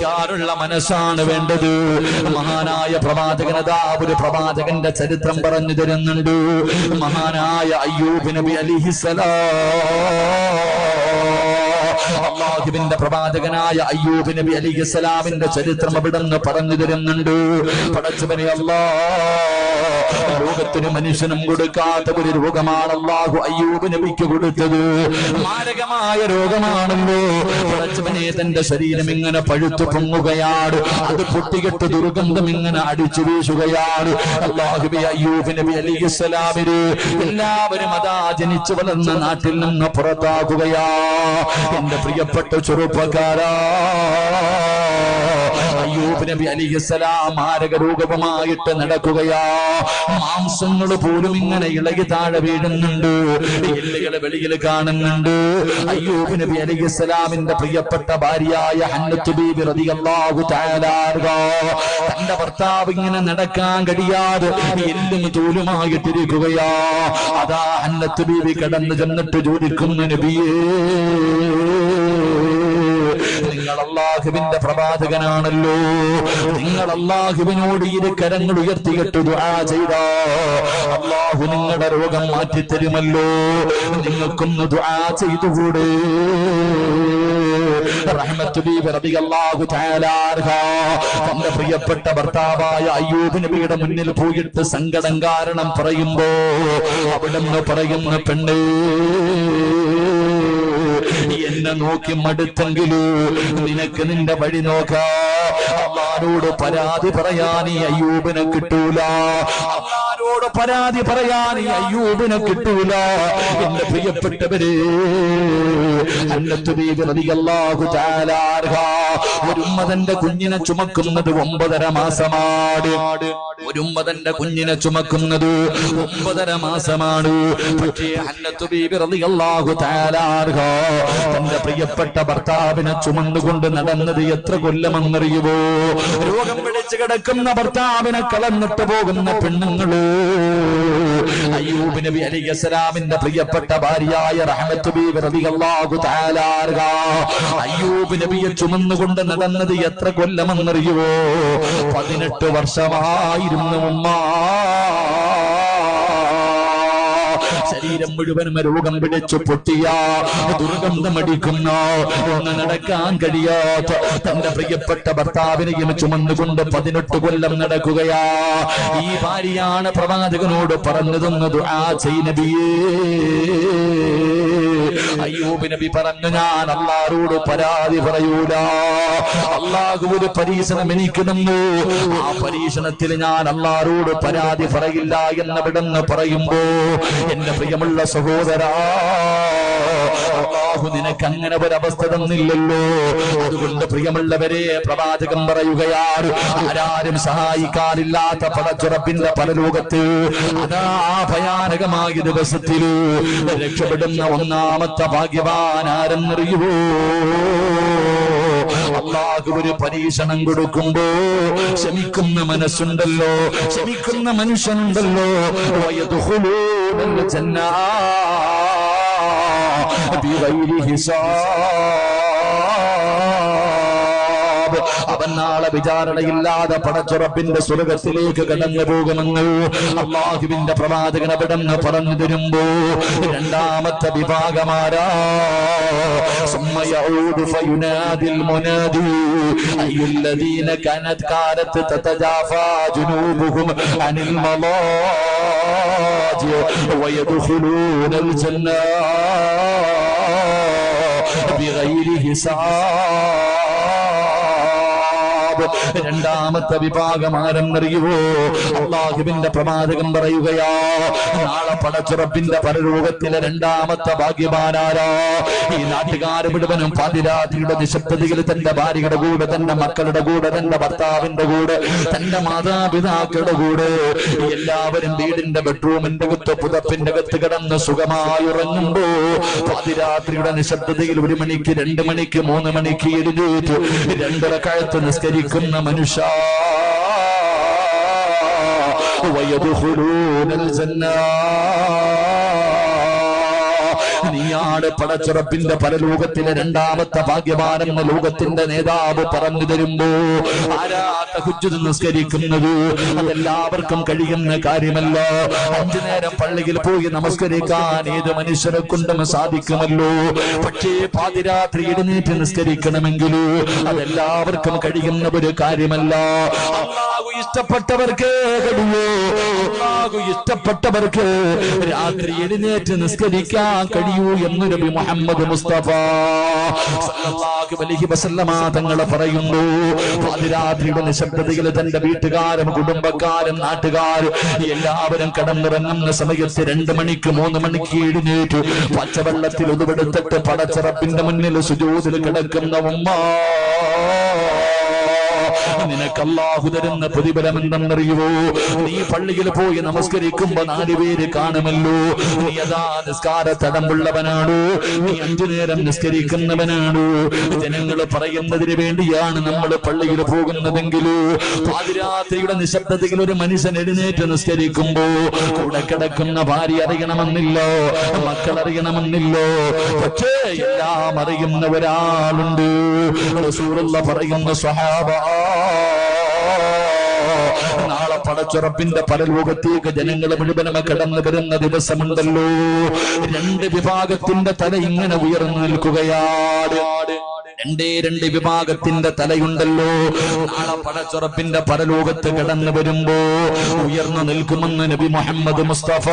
ക്ഷമിക്കാനുള്ള മനസ്സാണ് വേണ്ടത്. മഹാനായ പ്രവാചകനതാ ഒരു പ്രവാചകന്റെ ചരിത്രം പറഞ്ഞു തരുന്നുണ്ട്. മഹാനായ അയ്യൂബ് നബി അലിഹിസലാ അള്ളാഹുവിന്റെ പ്രവാചകനായ അയ്യൂബ് നബി അലി ഇസ്ലാമിന്റെ ചരിത്രം അവിടുന്ന് പറഞ്ഞു തരുന്നുണ്ട്. പടച്ചവനെ അല്ലാ ലോകത്തിന് മനുഷ്യനും കൊടുക്കാത്ത ഒരു രോഗമാണ് അള്ളാഹു അയ്യൂബ് നബിക്ക് കൊടുത്തത്. മാരകമായ രോഗമാണല്ലോ. പടച്ചവനെ തന്റെ ശരീരം ഇങ്ങനെ പഴുത്തു പൊങ്ങുകയാണ്. അത് പൊട്ടികെട്ട് ദുർഗന്ധം ഇങ്ങനെ അടിച്ചു വീശുകയാണ്. അള്ളാഹുബി അയ്യൂബ് നബി അലി ഇസ്ലാമിന് എല്ലാവരും അതാ ജനിച്ചു വളർന്ന നാട്ടിൽ നിന്ന് പുറത്താക്കുകയാ എന്റെ പ്രിയപ്പെട്ട ചെറുപ്പക്കാരാ. അയ്യൂബ് നബി അലിഹിസ്സലാം മാരക രൂപമായിട്ട് നടക്കുകയാ. മാംസങ്ങൾ പോലും ഇങ്ങനെ ഇളകി താഴെ വീഴുന്നുണ്ട്. എല്ലുകളെ വെളിയിൽ കാണുന്നുണ്ട്. അയ്യൂബ് നബി അലിഹിസ്സലാമിന്റെ പ്രിയപ്പെട്ട ഭാര്യയായ ഹന്നത്ത് ബീബി റളിയല്ലാഹു തആല അൻഹാ. തന്റെ ഭർത്താവ് ഇങ്ങനെ നടക്കാൻ കഴിയാതെ എല്ലും തൂലുമായിട്ടിരിക്കുകയാ. അതാ ഹന്നത്ത് ബീബി കടന്നു ചെന്നിട്ട് ചോദിക്കുന്നു നബിയേ. അള്ളാഹുവിന്റെ പ്രവാചകനാണല്ലോ. നിങ്ങൾ അള്ളാഹുവിനോട് ഇരു കരങ്ങൾ ഉയർത്തിയിട്ട് ചെയ്ത. അള്ളാഹു നിങ്ങളുടെ രോഗം മാറ്റിത്തരുമല്ലോ. നിങ്ങൾക്കൊന്ന് ദുആ ചെയ്തുകൂടെ. തന്റെ പ്രിയപ്പെട്ട ഭർത്താവായ അയ്യൂബ് നബിയുടെ മുന്നിൽ പോയിട്ട് സങ്കടം കാരണം പറയുമ്പോ അവിടുന്ന് പറയുന്ന പെണ്ണേ എന്നെ നോക്കി മടുത്തെങ്കിലൂ? നിനക്ക് നിന്റെ വഴി നോക്കാം. അമ്മാനോട് പരാതി പറയാൻ ഈ അയ്യൂബിനെ കിട്ടൂല. അള്ളാരോട് പരാതി പറയാൻ ഈ അയ്യൂബിനെ കിട്ടൂല. എന്റെ പ്രിയപ്പെട്ടവരെ ഒരു ഉമ്മതന്റെ കുഞ്ഞിനെ ചുമക്കുന്നത് ഒമ്പതര മാസമാണ്. ഒരു ഉമ്മതന്റെ കുഞ്ഞിനെ ചുമക്കുന്നത് ഒമ്പതര മാസമാണ്. പക്ഷേ തന്റെ പ്രിയപ്പെട്ട ഭർത്താവിനെ ചുമന്നുകൊണ്ട് നടന്നത് എത്ര കൊല്ലമെന്നറിയുവോ? രോഗം പിടിച്ചു കിടക്കുന്ന ഭർത്താവിനെ കളന്നിട്ട് പോകുന്ന പെണ്ണുങ്ങൾ അയ്യൂബ് നബി അലിസ്ലാമിന്റെ പ്രിയപ്പെട്ട ഭാര്യയായ റഹ്മത്ത് ബീബി റളിയല്ലാഹു തആല അയ്യൂബ് നബിയെ ചുമന്നുകൊണ്ട് നടന്നത് എത്ര കൊല്ലമെന്നറിയുവോ? പതിനെട്ട് വർഷമായിരുന്നു ഉമ്മ. ശരീരം മുഴുവനും രോഗം പിടിച്ചു പൊട്ടിയ. ദുർഗന്ധമടിക്കുന്ന ഒന്ന് നടക്കാൻ കഴിയാത്ത തന്റെ പ്രിയപ്പെട്ട ഭർത്താവിനെയും ചുമന്നുകൊണ്ട് പതിനെട്ട് കൊല്ലം നടക്കുകയാ. ഈ ഭാര്യയാണ് പ്രവാചകനോട് പറഞ്ഞു തന്നത് ആ നബിയേ. അയ്യൂബ് നബി പറഞ്ഞു ഞാൻ അള്ളാറോട് പരാതി പറയൂല. അള്ളാഹു ഒരു പരീക്ഷണം എനിക്ക് ആ പരീക്ഷണത്തിൽ ഞാൻ അള്ളാറോട് പരാതി പറയില്ല എന്നവിടെന്ന് പറയുമ്പോ എന്റെ പ്രിയമുള്ള സഹോദരാ അള്ളാഹു നിനക്ക് അങ്ങനെ ഒരവസ്ഥ തന്നില്ലല്ലോ അതുകൊണ്ട് പ്രിയമുള്ളവരെ പ്രവാചകം പറയുകയാണ് ആരാരും സഹായിക്കാനില്ലാത്ത പടച്ചുറപ്പിന്റെ പരലോകത്ത് അതാ ഭയാനകമായ ദിവസത്തിൽ രക്ഷപ്പെടുന്ന ഒന്നാമത്തെ ഭാഗ്യവാൻ ആരെന്നറിയുവോ ഒരു പരീക്ഷണം കൊടുക്കുമ്പോ ക്ഷമിക്കുന്ന മനസ്സുണ്ടല്ലോ ക്ഷമിക്കുന്ന മനുഷ്യനുണ്ടല്ലോ. ജന്നാ ബിഗൈരി ഹിസാബ് അവൻ നാളെ വിചാരണയില്ലാതെ പടച്ചുറപ്പിന്റെ സ്വർഗത്തിലേക്ക് കടന്നു പോകുമെന്ന് അള്ളാഹുവിന്റെ പ്രവാചകൻ അവിടെ നിന്ന് പറഞ്ഞു തരുമ്പോ രണ്ടാമത്തെ വിഭാഗമാരാ ثم يعود فينادي المنادي أي الذين كانت كانت تتجافى جنوبهم عن المضاجع ويدخلون الجنة بغير حساب രണ്ടാമത്തെ വിഭാഗം ആരെന്നറിയുവോ? അള്ളാഹുവിന്റെ പ്രവാചകം പറയുകയാ നാളെ പടച്ചുറപ്പിന്റെ പരലോകത്തിലെ രണ്ടാമത്തെ ഭാഗ്യവാനാരാ. ഈ നാട്ടുകാർ മുഴുവനും പാതിരാത്രിയുടെ നിശബ്ദതയിൽ തന്റെ ഭാര്യയുടെ കൂടെ തന്റെ മക്കളുടെ കൂടെ തന്റെ ഭർത്താവിന്റെ കൂടെ തന്റെ മാതാപിതാക്കളുടെ കൂടെ എല്ലാവരും വീടിന്റെ ബെഡ്റൂമിന്റെ അകത്ത് പുതപ്പിന്റെ അകത്ത് കിടന്ന് സുഖമായി ഉറങ്ങുമ്പോ പാതിരാത്രിയുടെ നിശബ്ദതയിൽ ഒരു മണിക്ക് രണ്ട് മണിക്ക് മൂന്ന് മണിക്ക് എഴുന്നേറ്റ്. രണ്ടര കഴുത്ത് يكن منشا ويدخلون الجنة. നീയാണ് പടച്ചുറപ്പിന്റെ പരലോകത്തിലെ രണ്ടാമത്തെ ഭാഗ്യവാനെന്ന ലോകത്തിന്റെ നേതാവ് പറഞ്ഞു തരുമ്പോ ആരാ തഹജ്ജുദ് നിസ്കരിക്കുന്നത്? അതെല്ലാവർക്കും കഴിയുന്ന കാര്യമല്ല. അഞ്ചു നേരം പള്ളിയിൽ പോയി നമസ്കരിക്കാൻ ഏത് മനുഷ്യനെ കൊണ്ടും സാധിക്കുമല്ലോ? പക്ഷേ പാതിരാത്രി എഴുന്നേറ്റ് നിസ്കരിക്കണമെങ്കിലോ അതെല്ലാവർക്കും കഴിയുന്ന ഒരു കാര്യമല്ല. ഇഷ്ടപ്പെട്ടവർക്ക് അള്ളാഹു ഇഷ്ടപ്പെട്ടവർക്ക് രാത്രി എഴുന്നേറ്റ് നിസ്കരിക്കാൻ കഴിയൂ എന്ന് നബി മുഹമ്മദ് മുസ്തഫ സല്ലല്ലാഹു അലൈഹി വസല്ലമ തങ്ങൾ പറയുന്നു. പാതിരാത്രിയുടെ നിശബ്ദതയിൽ തന്റെ വീട്ടുകാരും കുടുംബക്കാരും നാട്ടുകാരും എല്ലാവരും കടന്നിറങ്ങുന്ന സമയത്ത് രണ്ട് മണിക്ക് മൂന്ന് മണിക്ക് എഴുന്നേറ്റു. പച്ചവെള്ളത്തിൽ ഒതുവെടുത്തിട്ട് പടച്ചറപ്പിന്റെ മുന്നിൽ സുജൂതിൽ കിടക്കുന്ന ഉമ്മ നിനക്ക് അല്ലാഹു തരുന്ന പ്രതിഫലം എന്തെന്നറിയുവോ നീ പള്ളിയിൽ പോയി നമസ്കരിക്കുമ്പോ നാല് പേര് കാണുമല്ലോ. നീ അതാ നിസ്കാര തടമ്പുള്ളവനാണോ? നീ അഞ്ചു നേരം നിസ്കരിക്കുന്നവനാണോ? ജനങ്ങൾ പറയുന്നതിന് വേണ്ടിയാണ് നമ്മൾ പള്ളിയിൽ പോകുന്നതെങ്കിലോ? പാതിരാത്രിയുടെ നിശബ്ദതയിൽ ഒരു മനുഷ്യൻ എഴുന്നേറ്റ് നിസ്കരിക്കുമ്പോ കൂടെ കിടക്കുന്ന ഭാര്യ അറിയണമെന്നില്ലോ മക്കൾ അറിയണമെന്നില്ലോ. പക്ഷേ എല്ലാം അറിയുന്ന ഒരാളുണ്ട്. പറയുന്ന സ്വഹാബ പടച്ചുറപ്പിന്റെ പരലോകത്തേക്ക് ജനങ്ങൾ മുഴുവനും കടന്നു വരുന്ന ദിവസമുണ്ടല്ലോ. രണ്ട് വിഭാഗത്തിന്റെ തല ഇങ്ങനെ ഉയർന്നു നിൽക്കുകയാണ്. രണ്ടേ രണ്ട് വിഭാഗത്തിന്റെ തലയുണ്ടല്ലോ. നാളെ പടച്ചുറപ്പിന്റെ പരലോകത്ത് കടന്നു വരുമ്പോ ഉയർന്നു നിൽക്കുമെന്ന് നബി മുഹമ്മദ് മുസ്തഫ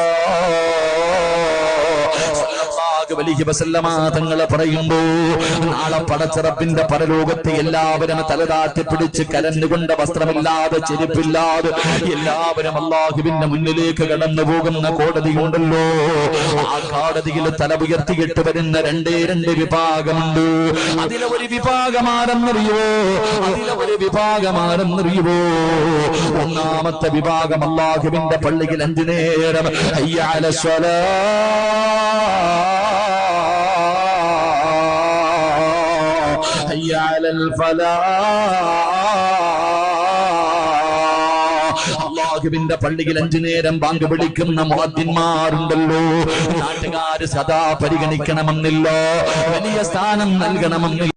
തങ്ങൾ പറയുമ്പോ നാളെ പടച്ചിറപ്പിന്റെ പരലോകത്ത് എല്ലാവരും തലതാത്തി പിടിച്ച് കരഞ്ഞുകൊണ്ട് വസ്ത്രമില്ലാതെ ചെരുപ്പില്ലാതെ എല്ലാവരും അള്ളാഹുവിന്റെ മുന്നിലേക്ക് കടന്നു പോകുന്ന കോടതിയുണ്ടല്ലോ ആ കോടതിയിൽ തല ഉയർത്തിയിട്ട് വരുന്ന രണ്ടേ രണ്ട് വിഭാഗമുണ്ട്. അതിലെ ഒരു വിഭാഗമാരെന്നറിയോ അതിലെ ഒരു വിഭാഗമാരെന്നറിയോ ഒന്നാമത്തെ വിഭാഗം അള്ളാഹുവിന്റെ പള്ളിയിൽ അഞ്ചു നേരം അയ്യാല حي على അള്ളാഹുവിന്റെ പള്ളിയിൽ അഞ്ചു നേരം ബാങ്ക് വിളിക്കുന്ന മുഹദ്ദിന്മാരുണ്ടല്ലോ നാട്ടുകാര് സദാ പരിഗണിക്കണമെന്നില്ലോ വലിയ സ്ഥാനം നൽകണമെന്നില്ല